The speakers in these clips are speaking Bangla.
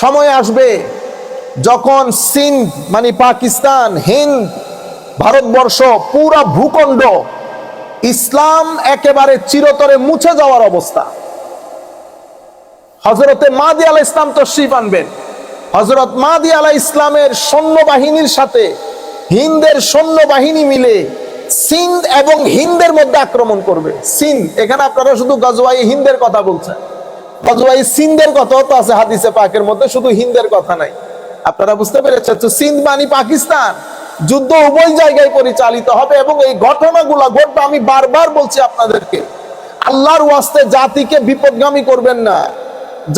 সময় আসবে যখন সিন্ধ মানে পাকিস্তান, হিন্দ, ভারতবর্ষ পুরা ভূখণ্ড ইসলাম একেবারে চিরতরে মুছে যাওয়ার অবস্থা। হজরতে মাদি আলাহ ইসলাম তশরিফ আনবেন। হজরত মাদি আলাহ ইসলামের সৈন্যবাহিনীর সাথে, হিন্দের সৈন্যবাহিনী মিলে সিন্ধ এবং হিন্দের মধ্যে আক্রমণ করবে। সিন্ধ, এখানে আপনারা শুধু গজওয়াই হিন্দের কথা বলছেন। গজওয়াই সিন্ধের কথাও তো আছে হাদিসে পাকের মধ্যে, শুধু হিন্দের কথা নাই। আপনারা বুঝতে পেরেছেন তো সিন্ধ মানে পাকিস্তান। যুদ্ধ উভয় জায়গায় পরিচালিত হবে এবং এই ঘটনাগুলো ঘটবে, আমি বারবার বলছি আপনাদেরকে। আল্লাহর ওয়াস্তে জাতিকে বিপদগামী করবেন না।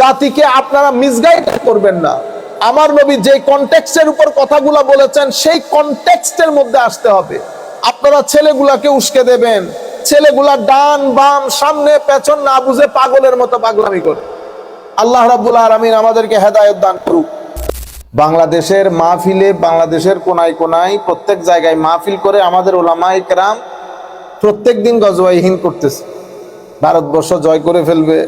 জাতিকে আপনারা মিসগাইড করবেন না। আমার নবী যে কনটেক্সটের উপর কথাগুলো বলেছেন, সেই কনটেক্সটের মধ্যে আসতে হবে। আপনারা ছেলেগুলাকে উস্কে দেবেন। ছেলেগুলা ডান বাম সামনে পেছন না বুঝে পাগলের মতো পাগলামি করে। আল্লাহ রাব্বুল আলামিন আমাদেরকে হেদায়ত দান করুক। বাংলাদেশের মাহফিলে, বাংলাদেশের কোনায় কোনায় প্রত্যেক জায়গায় মাহফিল করে আমাদের ওলামাই কেরাম প্রত্যেক দিন গজওয়াইহীন করতেছে। ভারতবর্ষ জয় করে ফেলবে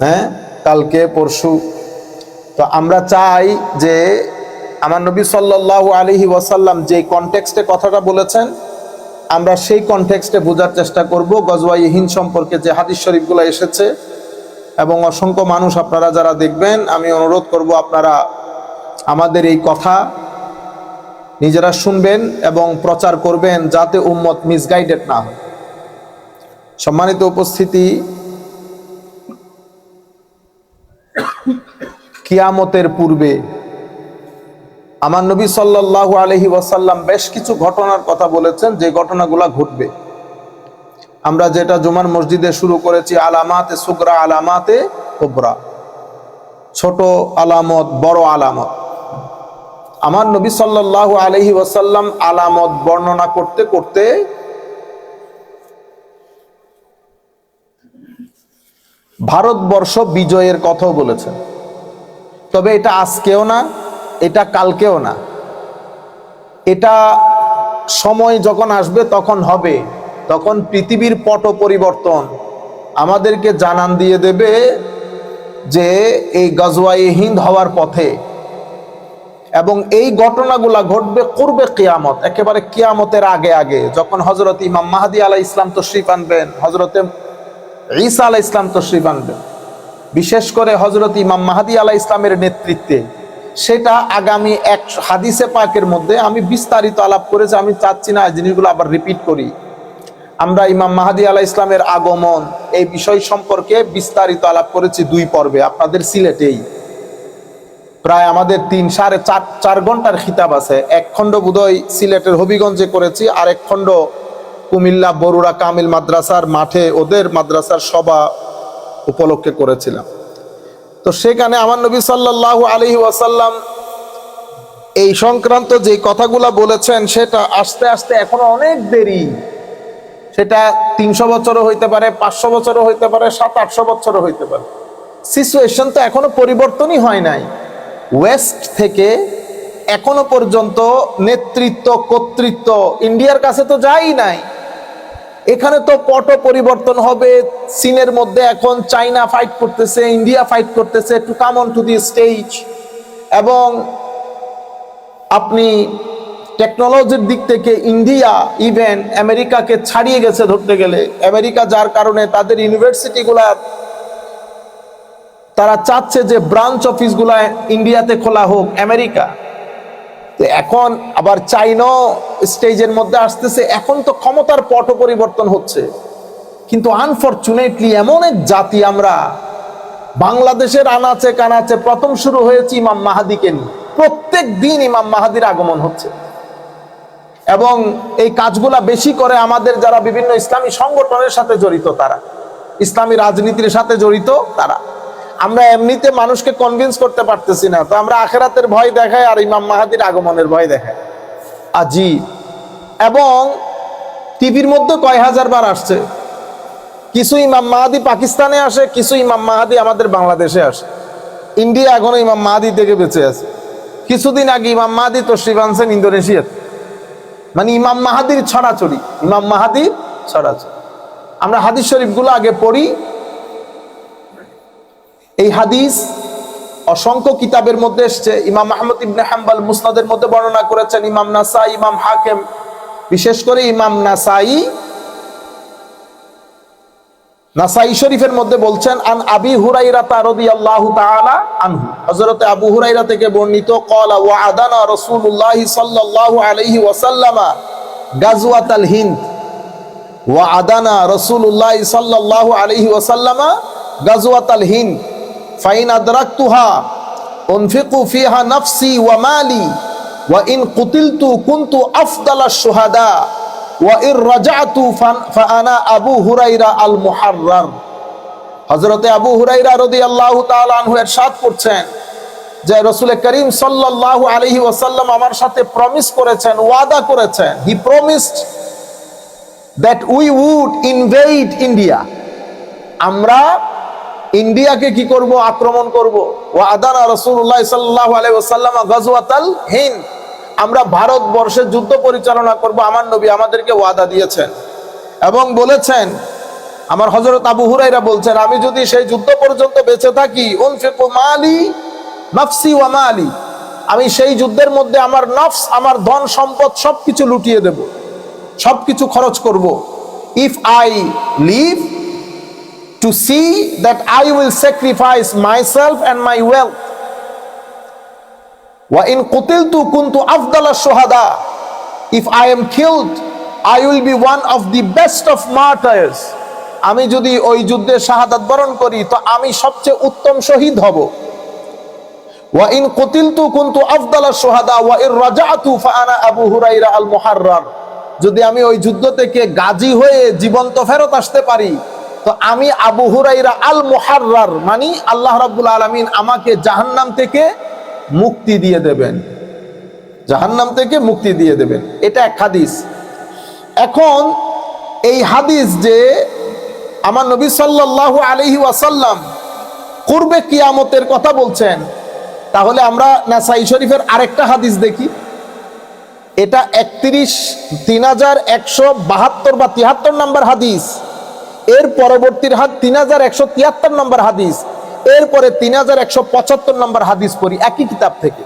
হ্যাঁ? কালকে, পরশু। তো আমরা চাই যে আমার নবী সাল্লাল্লাহু আলাইহি ওয়াসাল্লাম যে কনটেক্সটে কথাটা বলেছেন আমরা সেই কনটেক্সটে বোঝার চেষ্টা করব। গজওয়াইহীন সম্পর্কে যে হাদিস শরীফগুলো এসেছে। এবং অসংখ্য মানুষ আপনারা যারা দেখবেন, আমি অনুরোধ করব আপনারা আমাদের এই কথা নিজেরা শুনবেন এবং প্রচার করবেন যাতে উম্মত মিসগাইডেড না হয়। সম্মানিত উপস্থিতি, কিয়ামতের পূর্বে আমার নবী সাল্লাল্লাহু আলহি ওয়াসাল্লাম বেশ কিছু ঘটনার কথা বলেছেন, যে ঘটনাগুলা ঘটবে। আমরা যেটা জুমার মসজিদে শুরু করেছি, আলামাতে সুগরা, আলামাতে কোবরা। ছোট আলামত, বড় আলামত। আমার নবী সাল্লাল্লাহু আলহি ওয়াসাল্লাম আলামত বর্ণনা করতে করতে ভারতবর্ষ বিজয়ের কথাও বলেছেন। তবে এটা আজকেও না এটা কালকেও না। এটা সময় যখন আসবে, তখন হবে। তখন পৃথিবীর পট পরিবর্তন আমাদেরকে জানান দিয়ে দেবে যে এই গজওয়াই হিন্দ হওয়ার পথে এবং এই ঘটনাগুলা ঘটবে করবে কেয়ামত, একেবারে কেয়ামতের আগে আগে। যখন হজরত ইমাম মাহাদি আলাহ ইসলাম তশরিফ আনবেন হজরতে ঈসা আলাহ ইসলাম তশরিফ আনবেন। বিশেষ করে হজরত ইমাম মাহাদি আলাহ ইসলামের নেতৃত্বে সেটা আগামী এক হাদিসে পাকের মধ্যে আমি বিস্তারিত আলাপ করেছি আমি চাচ্ছি না জিনিসগুলো আবার রিপিট করি। আমরা ইমাম মাহাদি আলাহ ইসলামের আগমন এই বিষয় সম্পর্কে বিস্তারিত আলাপ করেছি দুই পর্বে, আপনাদের সিলেটেই। প্রায় আমাদের তিন, সাড়ে চার চার ঘণ্টার খিতাব আছে। এক খণ্ড বোধহয় সিলেটের হবিগঞ্জে করেছি, আর এক খণ্ড কুমিল্লা, বরুড়া, কামিল মাদ্রাসার মাঠে ওদের মাদ্রাসার সভা উপলক্ষে করেছিলাম। তো সেখানে আমার নবী সাল্লাল্লাহু আলহি ওয়াসাল্লাম এই সংক্রান্ত যে কথাগুলা বলেছেন, সেটা আস্তে আস্তে এখনও অনেক দেরি। সেটা তিনশো বছরও হইতে পারে, পাঁচশো বছরও হইতে পারে, সাত, আটশো বছরও হইতে পারে। সিচুয়েশন তো এখনও পরিবর্তনই হয় নাই। ওয়েস্ট থেকে এখনও পর্যন্ত নেতৃত্ব, কর্তৃত্ব ইন্ডিয়ার কাছে তো যাই নাই। এখানে তো পট পরিবর্তন হবে। চীনের মধ্যে এখন চাইনা ফাইট করতেছে, ইন্ডিয়া ফাইট করতেছে to come on to the stage এবং আপনি টেকনোলজির দিক থেকে ইন্ডিয়া ইভেন আমেরিকাকে ছাড়িয়ে গেছে ধরতে গেলে। আমেরিকা যার কারণে তাদের ইউনিভার্সিটিগুলার তারা চাচ্ছে যে ব্রাঞ্চ অফিসগুলা ইন্ডিয়াতে খোলা হোক, আমেরিকা। এখন আবার চাইনা স্টেজের মধ্যে আসতেছে। এখন তো ক্ষমতার পট পরিবর্তন হচ্ছে। কিন্তু আনফর্চুনেটলি এমন এক জাতি আমরা, বাংলাদেশের আনাচে কানাচে প্রথম শুরু হয়েছে ইমাম মাহাদিকে নিয়ে। প্রত্যেক দিন ইমাম মাহাদির আগমন হচ্ছে। এবং এই কাজগুলা বেশি করে আমাদের যারা বিভিন্ন ইসলামী সংগঠনের সাথে জড়িত তারা, ইসলামী রাজনীতির সাথে জড়িত তারা। আমরা এমনিতে মানুষকে কনভিন্স করতে পারতেছি না। তো আমরা আখেরাতের ভয় দেখাই আর ইমাম মাহাদির আগমনের ভয় দেখাই। আজি। এবং টিভির মধ্যে কয় হাজার বার আসছে। কিছু ইমাম মাহাদি পাকিস্তানে আসে কিছু ইমাম মাহাদি আমাদের বাংলাদেশে আসে। ইন্ডিয়া এখনও ইমাম মাহাদি থেকে বেঁচে আছে। কিছুদিন আগে ইমাম মাহাদি তশরিফ আনছেন ইন্দোনেশিয়াতে। মানে ইমাম মাহাদির ছড়াছড়ি। ইমাম মাহাদির ছড়াছড়ি। আমরা হাদিস শরীফগুলো আগে পড়ি এই হাদিস অসংখ্য কিতাবের মধ্যে এসছে। ইমাম আহমদ ইবনে হাম্বাল মুসনাদের মধ্যে বর্ণনা করেছেন, ইমাম নাসাই, ইমাম হাকেম, বিশেষ করে ইমাম নাসাই নাসাই শরীফের মধ্যে বলছেন, আন আবি হুরাইরা রাদিয়াল্লাহু তাআলা আনহু। হযরতে আবু হুরাইরা থেকে বর্ণিত, ক্বালা ওয়া আদানা রাসূলুল্লাহ সাল্লাল্লাহু আলাইহি ওয়াসাল্লামা গাজওয়াতাল হিন্দ। ওয়া আদানা রাসূলুল্লাহ সাল্লাল্লাহু আলাইহি ওয়াসাল্লামা গাজওয়াতাল হিন্দ। ফাইন আদরাকতুহা, উনফিকু ফিহা নাফসি ওয়া ইন কুতিলতু কুনতু আফদালাশ শুহাদা, ওয়া ইর রাজাতু ফাআনা আবু হুরাইরা আল মুহাররার হযরতে আবু হুরাইরা এরশাদ করছেন যে রাসূল করিম সাল্লাল্লাহু আলাইহি ওয়াসাল্লাম আমার সাথে প্রমিস করেছেন, ওয়াদা করেছেন। He promised that we would invade India আমরা ইন্ডিয়াকে কি করব? আক্রমণ করব? ও আদানা রসুল্লাহ সাল্লাহ আলাইসাল্লাম গজওয়াতাল হিন্দ। আমরা ভারতবর্ষে যুদ্ধ পরিচালনা করব, আমার নবী আমাদেরকে ওয়াদা দিয়েছেন। এবং বলেছেন, আমার হজরত আবু হুরাইরা বলছেন, আমি যদি সেই যুদ্ধ পর্যন্ত বেঁচে থাকি মালি। আমি সেই যুদ্ধের মধ্যে আমার নফস, আমার ধন সম্পদ সবকিছু লুটিয়ে দেব। সবকিছু খরচ করব। If I live to see that I will sacrifice myself and my wealth. وَإِن قُتِلْتُ كُنْتُ أَفْضَلَ الشُّهَدَى If I am killed, I will be one of the best of martyrs. আমি যদি ওই যুদ্ধে শাহাদাত বরণ করি তো আমি সবচেয়ে উত্তম শহীদ হব ওয়াইন কুতিলতু কুনতু আফদালা শুহাদা ওয়া ইর রাজাতু ফাআনা আবু হুরাইরা আল মুহাররার যদি আমি ওই যুদ্ধ থেকে গাজী হয়ে জীবন্ত ফেরত আসতে পারি তো আমি আবু হুরাইরা আল মুহাররার মানে আল্লাহ রাব্বুল আলামিন আমাকে জাহান্নাম থেকে মুক্তি দিয়ে দেবেন। জাহান্নাম থেকে মুক্তি দিয়ে দেবেন। এটা এক হাদিস। এখন এই হাদিস যে আমার নবী সাল্লাল্লাহু আলাইহি ওয়াসাল্লাম পূর্বে কিয়ামতের কথা বলছেন, তাহলে আমরা নাসাই শরীফের আরেকটা হাদিস দেখি। এটা একত্রিশ তিন হাজার একশো বাহাত্তর বা তিয়াত্তর নম্বর হাদিস। এর পরবর্তীর হাত তিন হাজার একশো তিয়াত্তর নম্বর হাদিস। এরপরে তিন হাজার একশো পঁচাত্তর নম্বর হাদিস পড়ি একই কিতাব থেকে।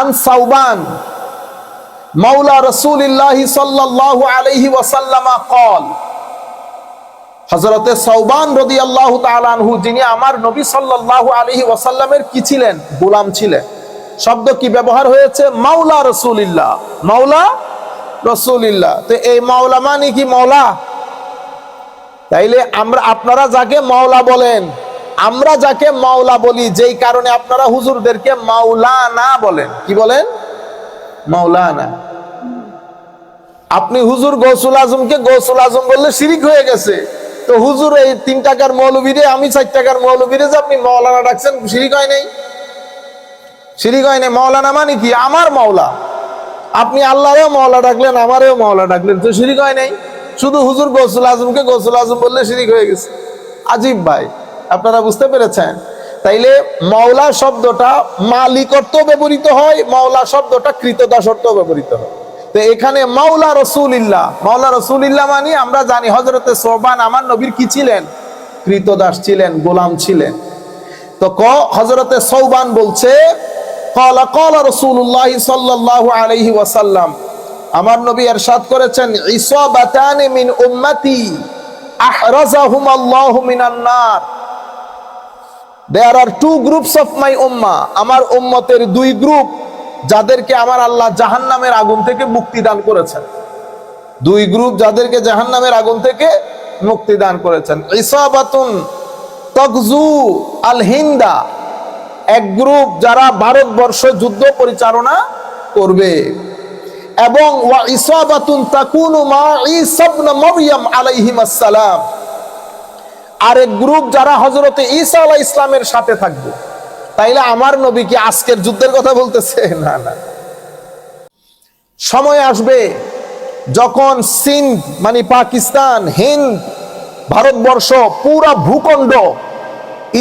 আন সাউবান মাওলা সাল্লাল্লাহু আলাইহি ওয়াসাল্লামা কল হযরতে সাউবান রাদিয়াল্লাহু তাআলা আনহু, যিনি আমার নবী সাল্লাল্লাহু আলাইহি ওয়াসাল্লামের কি ছিলেন? গোলাম ছিলেন। শব্দ কি ব্যবহার হয়েছে? মাওলা রসুলিল্লাহ। মাওলা রসুলিল্লাহ। তো এই মাওলা মানে কি মাওলা? তাইলে আমরা, আপনারা যাকে মাওলা বলেন, আমরা যাকে মাওলা বলি, যেই কারণে আপনারা হুজুরদেরকে মাওলানা বলেন। কি বলেন? মাওলানা। আপনি হুজুর গৌসুল আজমকে গৌসুল আজম বললে শিরিক হয়ে গেছে। তো হুজুর, এই তিন টাকার মৌলবীরে, আমি চার টাকার মৌলবীরে যে আপনি মাওলানা ডাকছেন, শিরিক হয় নাই? শিরিক হয় নাই। মাওলানা মানে কি? আমার মাওলা। আপনি আল্লাহরেও মাওলা ডাকলেন, আমারেও মাওলা ডাকলেন, তো শিরিক হয় নাই? শুধু হুজুর গৌসুল আজমকে গৌসুল আজম বললে শিরিক হয়ে গেছে। আজিব ভাই, আপনারা বুঝতে পেরেছেন? তাইলে মাওলা শব্দটা মালিকত্ব ব্যবহৃত হয়, মাওলা শব্দটা কৃতদাসত্ব ব্যবহৃত হয়। তো এখানে মাওলা রসুলিল্লাহ মাওলা রসুলিল্লাহ মানে আমরা জানি হজরতে সোবান আমার নবীর কি ছিলেন? কৃতদাস ছিলেন, গোলাম ছিলেন। তো ক হজরতে সৌবান বলছে, কলা কলা রসুল্লাহ সাল্লাহ আলহি ওয়াসাল্লাম আমার নবী এরশাদ করেছেন, ইসাবাতানি মিন উম্মতি আহরাজাহুম আল্লাহু মিনান নার। There are two groups of my উম্মা আমার উম্মতের দুই গ্রুপ যাদেরকে আমার আল্লাহ জাহান্নামের আগুন থেকে মুক্তি দান করেছেন। দুই গ্রুপ যাদেরকে জাহান্নামের আগুন থেকে মুক্তি দান করেছেন। ইসাবাতুন তকজু আল হিন্দা এক গ্রুপ যারা ভারতবর্ষ যুদ্ধ পরিচালনা করবে। এবং ওয়া ইসাবাতুন তাকুনু মা ঈসা মারইয়াম আলাইহিম আসসালাম। আরেক গ্রুপ যারা হযরতে ঈসা আলাইহিস ইসলামের সাথে থাকবে। তাইলে আমার নবী কি আজকের যুদ্ধের কথা বলতেছে? না না। সময় আসবে যখন সিন্ধ মানে পাকিস্তান, হিন্দ, ভারতবর্ষ পুরা ভূখণ্ড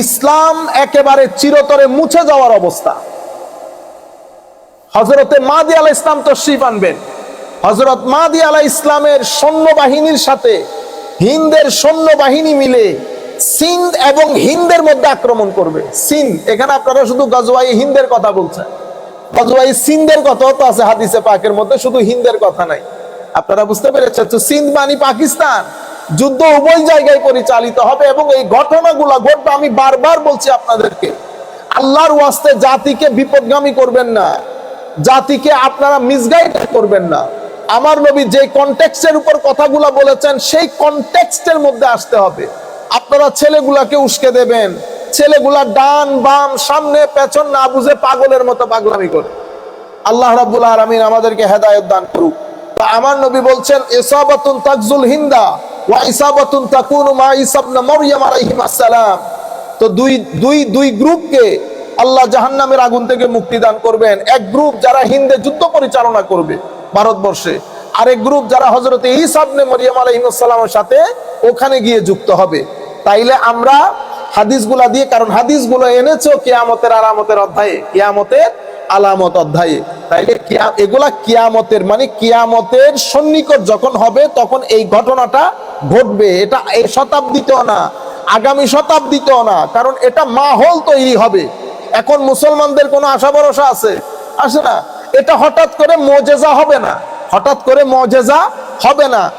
ইসলাম একেবারে চিরতরে মুছে যাওয়ার অবস্থা। হজরতে মাদি আলাহ ইসলাম তশরিফ আনবেন। হজরত মাদি আলাহ ইসলামের সৈন্যবাহিনীর সাথে, হিন্দের সৈন্যবাহিনী মিলে সিন্ধ এবং হিন্দের মধ্যে আক্রমণ করবে। সিন্ধ, এখানে আপনারা শুধু গজওয়াই হিন্দের কথা বলছেন। গজওয়াই সিন্ধের কথাও তো আছে হাদিসে পাকের মধ্যে, শুধু হিন্দের কথা নাই। আপনারা বুঝতে পেরেছেন? তো সিন্ধ মানে পাকিস্তান। যুদ্ধ উভয় জায়গায় পরিচালিত হবে এবং এই ঘটনাগুলো ঘটবে, আমি বারবার বলছি আপনাদেরকে। আল্লাহর ওয়াস্তে জাতিকে বিপদগামী করবেন না। জাতিকে আপনারা মিসগাইড করবেন না। আমার নবী যে কনটেক্সটের উপর কথাগুলো বলেছেন, সেই কনটেক্সটের মধ্যে আসতে হবে। আপনারা ছেলেগুলাকে উস্কে দেবেন। ছেলেগুলা ডান, বাম, সামনে, পেছন না বুঝে পাগলের মতো পাগলামি করে। আল্লাহ রাব্বুল আলামিন আমাদেরকে হেদায়েত দান করুক। তো আমার নবী বলছেন, ইসাবাতুন তাকজুল হিন্দা ওয়া ইসাবাতুন তাকুনু মা ঈসা ইবনে মারইয়াম আলাইহিস সালাম তো দুই দুই দুই গ্রুপকে আল্লাহ জাহান্নামের আগুন থেকে মুক্তি দান করবেন। এক গ্রুপ যারা হিন্দে যুদ্ধ পরিচালনা করবে ভারতবর্ষে, আরেক গ্রুপ যারা হজরত ইসাবনে মরিয়াম আলাইহিসসালামের সাথে ওখানে গিয়ে যুক্ত হবে। তাইলে আমরা হাদিসগুলা দিয়ে, কারণ হাদিসগুলো এনেছো কিয়ামতের আলামতের অধ্যায়ে, কিয়ামতের আলামত অধ্যায়ে। তাইলে এগুলা কিয়ামতের মানে কিয়ামতের সন্নিকট যখন হবে, তখন এই ঘটনাটা ঘটবে। এটা এই শতাব্দীতেও না, আগামী শতাব্দীতেও না, কারণ এটা মাহল তৈরি হবে। এখন মুসলমানদের কোনো আশা ভরসা আছে? আসে না। এটা হঠাৎ করে মজেজা হবে না। হঠাৎ করে মজেজা হবে না।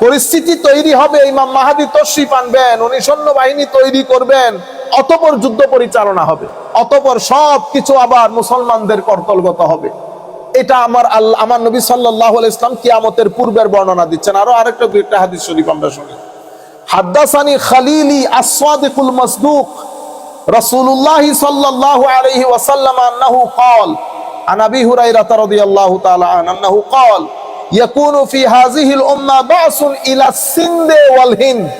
পরিস্থিতি তৈরি হবে। ইমাম মাহাদি তশরিফ আনবেন, উনি সৈন্যবাহিনী তৈরি করবেন, অতপর যুদ্ধ পরিচালনা হবে। অতপর সব কিছু আবার মুসলমানদের কর্তলগত হবে। এটা আমার আল্লাহ, আমার নবী সাল্লাহ ইসলাম কিয়ামতের পূর্বের বর্ণনা দিচ্ছেন। আরও আরেকটা হাদিস শরীফ আমরা শুনি। হাদ্দাসানি খালিলি মাসদুক রাসূলুল্লাহ সাল্লাল্লাহু আলাইহি ওয়াসাল্লাম আন্নাহু قال عن ابي هريره رضي الله تعالى عنه انه قال يكون في هذه الامه بعث الى السند والهند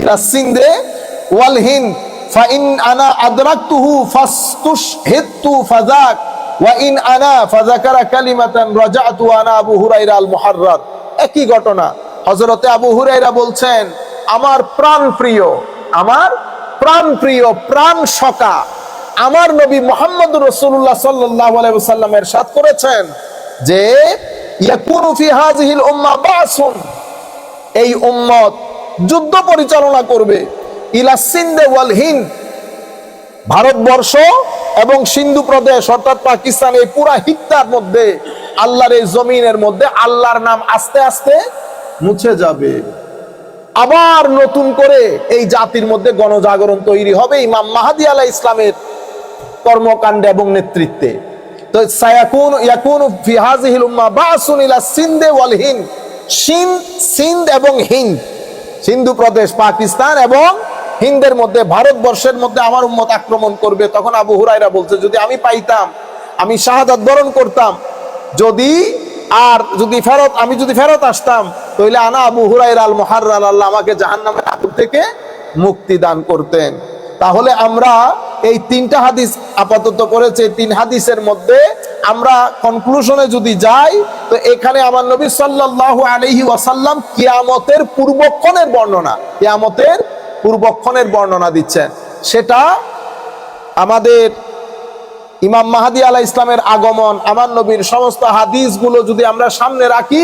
الى السند والهند فان انا ادركته فاستشهدت فذاك وان انا فذكر كلمه رجعت وانا ابو هريره المحرر একই ঘটনা হযরতে আবু হুরায়রা বলছেন আমার প্রাণ প্রিয় আমার প্রাণ প্রিয়, প্রাণ সকা আমার নবী মোহাম্মদ রসুল্লাহ সাল্লাহ সাল্লামের সাথ করেছেন যে এই উম্মত যুদ্ধ পরিচালনা করবে। ইলা সিন্দে ওয়াল ভারতবর্ষ এবং সিন্ধু প্রদেশ, অর্থাৎ পাকিস্তান, এই পুরা হিত্তার মধ্যে, আল্লাহর এই জমিনের মধ্যে আল্লাহর নাম আস্তে আস্তে মুছে যাবে। আবার নতুন করে এই জাতির মধ্যে গণজাগরণ তৈরি হবে ইমাম মাহাদি আলাহ ইসলামের কর্মকাণ্ডে এবং নেতৃত্বে। তো সায়াকুন, ইয়াকুন ফি হাযিহিল উম্মাহ বাসুন ইলা সিন্দে ওয়াল হিন্দ। সিন্ধ সিন্ধ এবং হিন্দ। সিন্ধু প্রদেশ, পাকিস্তান এবং হিন্দের মধ্যে, ভারতবর্ষের মধ্যে আমার উম্মত আক্রমণ করবে। তখন আবু হুরাইরা বলছে, যদি আমি পাইতাম, আমি শাহাদাত বরণ করতাম, যদি আর যদি ফেরত, আমি যদি ফেরত আসতাম তাহলে আনা আবু হুরাইরা আল মুহাররাল আল্লাহ আমাকে জাহান্নামের আগুন থেকে মুক্তি দান করতেন। তাহলে আমরা এই তিনটা হাদিস আপাতত করেছে। তিন হাদিসের মধ্যে আমরা কনক্লুশনে যদি যাই, তো এখানে আমার নবী সাল্লাল্লাহু আলাইহি ওয়াসাল্লাম কিয়ামতের পূর্বক্ষণের বর্ণনা, কিয়ামতের পূর্বক্ষণের বর্ণনা দিচ্ছেন। সেটা আমাদের ইমাম মাহাদি আলাহ ইসলামের আগমন, আমার নবীর সমস্ত হাদিসগুলো যদি আমরা সামনে রাখি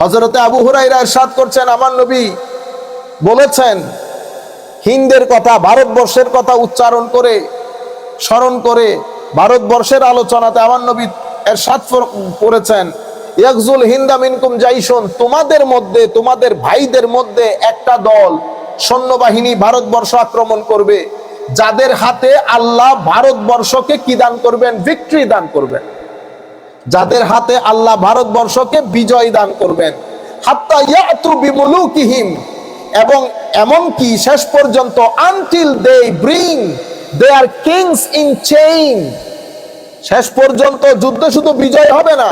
হযরতে আবু হুরায়রা ইরশাদ করছেন, আমার নবী বলেছেন, হিন্দের কথা, ভারতবর্ষের কথা উচ্চারণ করে, স্মরণ করে, ভারতবর্ষের আলোচনাতে আমার নবী এরশাদ করেছেন, ইয়াকজুল হিন্দা মিনকুম জাইশন, তোমাদের মধ্যে, তোমাদের ভাইদের মধ্যে একটা দল সৈন্যবাহিনী ভারতবর্ষ আক্রমণ করবে, যাদের হাতে আল্লাহ ভারতবর্ষকে কি দান করবেন? ভিক্টরি দান করবেন। যাদের হাতে আল্লাহ ভারতবর্ষকে বিজয় দান করবেন। এবং এমন কি শেষ পর্যন্ত until they bring their kings in chain শেষ পর্যন্ত যুদ্ধ শুধু বিজয় হবে না,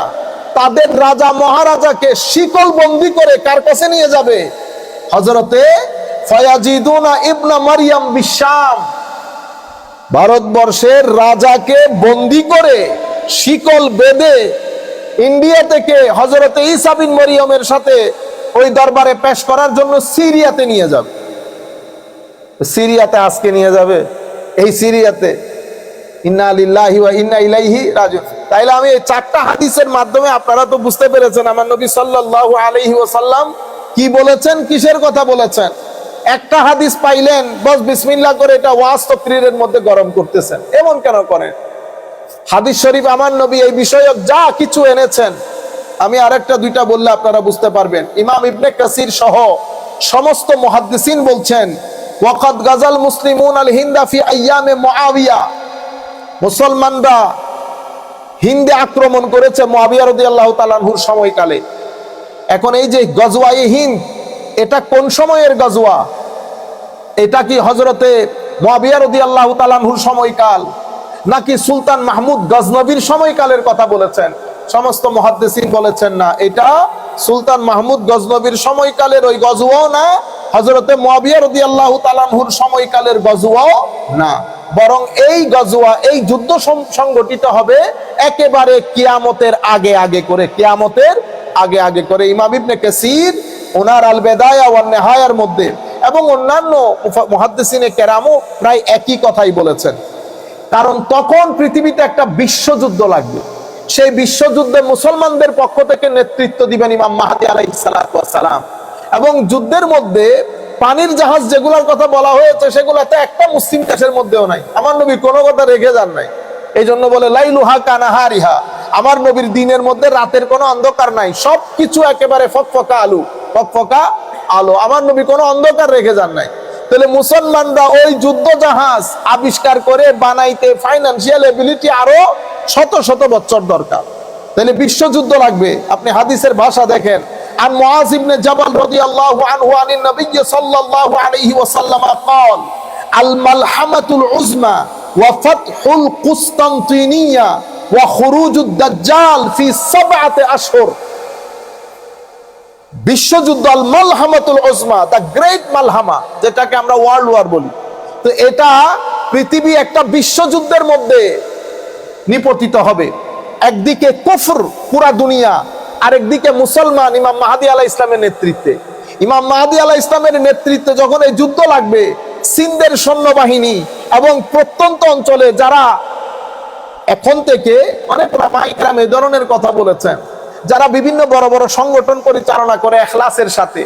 তাদের রাজা মহারাজাকে শিকল বন্দি করে কার কাছে নিয়ে যাবে? হজরতে ফয়াজিদুনা ইবনা মারিয়াম বিশাম। ভারতবর্ষের রাজাকে বন্দি করে শিকল বেঁধে ইন্ডিয়া থেকে হজরতে ঈসা বিন মরিয়মের সাথে ওই দরবারে পেশ করার জন্য সিরিয়াতে নিয়ে যাবে। সিরিয়াতে আজকে নিয়ে যাবে। এই সিরিয়াতে আমি চারটা হাদিসের মাধ্যমে আপনারা তো বুঝতে পেরেছেন, আমার সাল্লাল্লাহু আলাইহি কি বলেছেন, কিসের কথা বলেছেন? একটা হাদিস পাইলেন, বস বিসমিল্লাহ করে এটা মধ্যে গরম করতেছেন। এমন কেন করেন? হাদিস শরীফ আমার নবী এই বিষয়ক যা কিছু এনেছেন, আমি আরেকটা দুইটা বললে আপনারা বুঝতে পারবেন। ইমাম ইবনে কাসির সহ সমস্ত মুহাদ্দিসিন বলছেন, ওয়াকাদ গাজাল মুসলিমুন আল হিন্দা ফি আইয়ামে মুআবিয়া। মুসলমানরা হিন্দে আক্রমণ করেছে মুআবিয়া রাদিয়াল্লাহু তাআলার সময়কালে। এখন এই যে গজওয়ায়ে হিন্দ, এটা কোন সময়ের গজওয়া? এটা কি হজরতে মুআবিয়া রাদিয়াল্লাহু তাআলার সময়কাল? নাকি সুলতান মাহমুদ গজনবীর সময়কালের কথা বলেছেন? সমস্ত মহাদ্দেসিন বলেছেন না। এটা সুলতান মাহমুদ গজনবীর সময়কালের ওই গজুয়াও না হজরতে তাআলার সময়কালের গজুয়াও না। বরং এই গজুয়া এই যুদ্ধ সংগঠিত হবে একেবারে কিয়ামতের আগে আগে করে, কিয়ামতের আগে আগে করে। ইমাম ইবনে কাসির ওনার আল বেদায়া ওয়ান নেহায়ার মধ্যে এবং অন্যান্য মুহাদ্দিসিনে কেরামও প্রায় একই কথাই বলেছেন। কারণ তখন পৃথিবীতে একটা বিশ্বযুদ্ধ লাগবে। সেই বিশ্বযুদ্ধে মুসলমানদের পক্ষ থেকে নেতৃত্ব দিবেন ইমাম মাহাদি আলাইসালাম এবং যুদ্ধের মধ্যে পানির জাহাজ যেগুলোর কথা বলা হয়েছে, সেগুলোতে একটা মুসলিম দেশের মধ্যেও নাই। আমার নবী কোনো কথা রেখে যান নাই। এই জন্য বলে, লাইলুহা কানাহারিহা। আমার নবীর দিনের মধ্যে রাতের কোনো অন্ধকার নাই। সব কিছু একেবারে ফকফকা আলু। ফকফকা আলো। আমার নবী কোনো অন্ধকার রেখে যান নাই। তাহলে মুসলমানরা ওই যুদ্ধ জাহাজ আবিষ্কার করে বানাইতে ফাইন্যান্সিয়াল এবিলিটি আরো শত শত বছর দরকার তাহলে বিশ্বযুদ্ধ লাগবে আপনি হাদিসের ভাষা দেখেন عن معاذ بن جبل رضي الله عنه عن النبي صلى الله عليه وسلم قال الملحمة العظمى وفتح القسطنطينية وخروج الدجال في سبعة أشهر বিশ্বযুদ্ধ আল মালহামাতুল ওজমা দ্য গ্রেট মালহামা, যেটাকে আমরা ওয়ার্ল্ড ওয়ার বলি। তো এটা পৃথিবী একটা বিশ্বযুদ্ধের মধ্যে নিপতিত হবে। একদিকে কুফর পুরা দুনিয়া, আরেকদিকে মুসলমান ইমাম মাহাদি আলাহ ইসলামের নেতৃত্বে। ইমাম মাহাদি আলাহ ইসলামের নেতৃত্বে যখন এই যুদ্ধ লাগবে, সিন্ধের সৈন্যবাহিনী এবং প্রত্যন্ত অঞ্চলে যারা এখন থেকে অনেক রামাইকরাম এ ধরনের কথা বলেছেন। যারা বিভিন্ন বড় বড় সংগঠন পরিচালনা করে এখলাসের সাথে।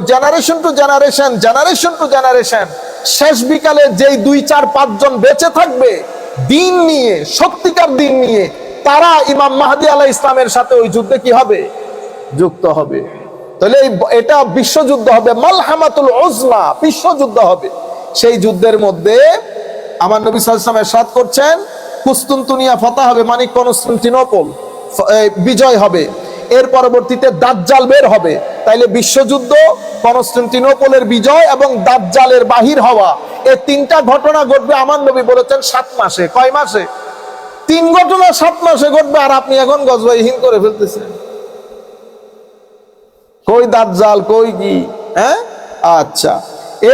Generation to generation generation to generation শেষ বিকালে যেই দুই, চার পাঁচজন বেঁচে থাকবে, দিন নিয়ে সত্যিকার দিন নিয়ে, তারা ইমাম মাহাদি আলাহ ইসলামের সাথে ওই যুদ্ধে কি হবে? যুক্ত হবে। তাহলে এটা বিশ্বযুদ্ধ হবে, মালহামাতুল ওজমা বিশ্বযুদ্ধ হবে। সেই যুদ্ধের মধ্যে আমার নবী আলাইহি সাদ করছেন, কুস্তুন্তুনিয়া ফতা হবে মানে কনস্টান্টিনোপল ফ- এই বিজয় হবে। এর পরবর্তীতে দাজ্জাল বের হবে। তাইলে বিশ্বযুদ্ধ, কনস্টান্টিনোপলের বিজয় এবং দাজ্জালের বাহির হওয়া এই তিনটা ঘটনা ঘটবে আমার নবী বলেছেন সাত মাসে। কয় মাসে? তিন ঘটনা সাত মাসে ঘটবে আর আপনি এখন গজবাহীহীন করে ফেলতেছেন। কই দাজ্জাল, কই কি? হ্যাঁ? আচ্ছা।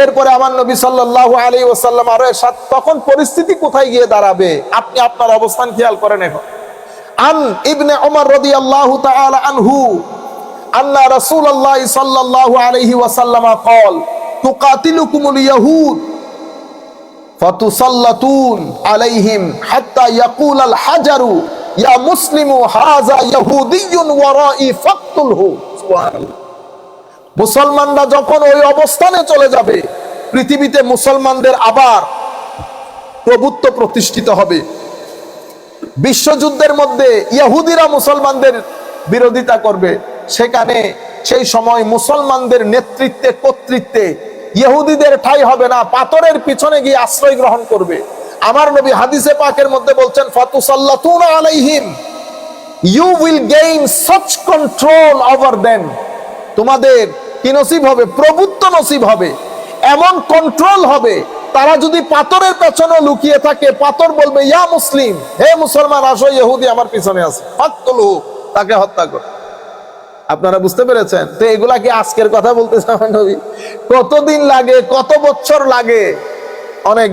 এরপরে আমার নবী সাল্লাল্লাহু আলাইহি ওয়াসাল্লাম আরও তখন পরিস্থিতি কোথায় গিয়ে দাঁড়াবে? আপনি আপনার অবস্থান খেয়াল করেন এখন। আন ইবনে ওমর রদি আল্লাহ আনহু আল্লাহ রসুল আল্লাহ আলাইহি ওয়াসাল্লাম ওয়াসাল্লামা কল তুকাতিলুকুমুল ইয়াহুদ ফতুসাল্লাতুন আলাইহিম হাত্তা ইয়াকুল আল হাজারু, ইয়া মুসলিমু হাজা ইয়াহুদিয়ুন ওয়ারাই ফাকতুলহু। সুবহানাল্লাহ। মুসলমানরা যখন ওই অবস্থানে চলে যাবে, পৃথিবীতে মুসলমানদের আবার প্রভুত্ব প্রতিষ্ঠিত হবে। বিশ্বযুদ্ধের মধ্যে ইয়াহুদিরা মুসলমানদের বিরোধিতা করবে। সেখানে সেই সময় মুসলমানদের নেতৃত্বে, কর্তৃত্বে ইহুদিদের ঠাই হবে না, পাথরের পিছনে গিয়ে আশ্রয় গ্রহণ করবে। আমার নবী হাদিসে পাকের মধ্যে বলছেন, ফাতুসাল্লাতুনা আলাইহিম you will gain such control over them তোমাদের কি নসিব হবে? প্রভুত্ব নসিব হবে। এমন কন্ট্রোল হবে তারা যদি পাথরের পেছনে লুকিয়ে থাকে, পাথর বলবে, ইয়া মুসলিম, হে মুসলমান, আসো, ইহুদি আমার পিছনে আছে। ফাকতুলহু তাকে হত্যা কর। আপনারা বুঝতে পেরেছেন? তো এগুলা কি আজকের কথা বলতেছেন আমার নবী? কতদিন লাগে, কত বছর লাগে? অনেক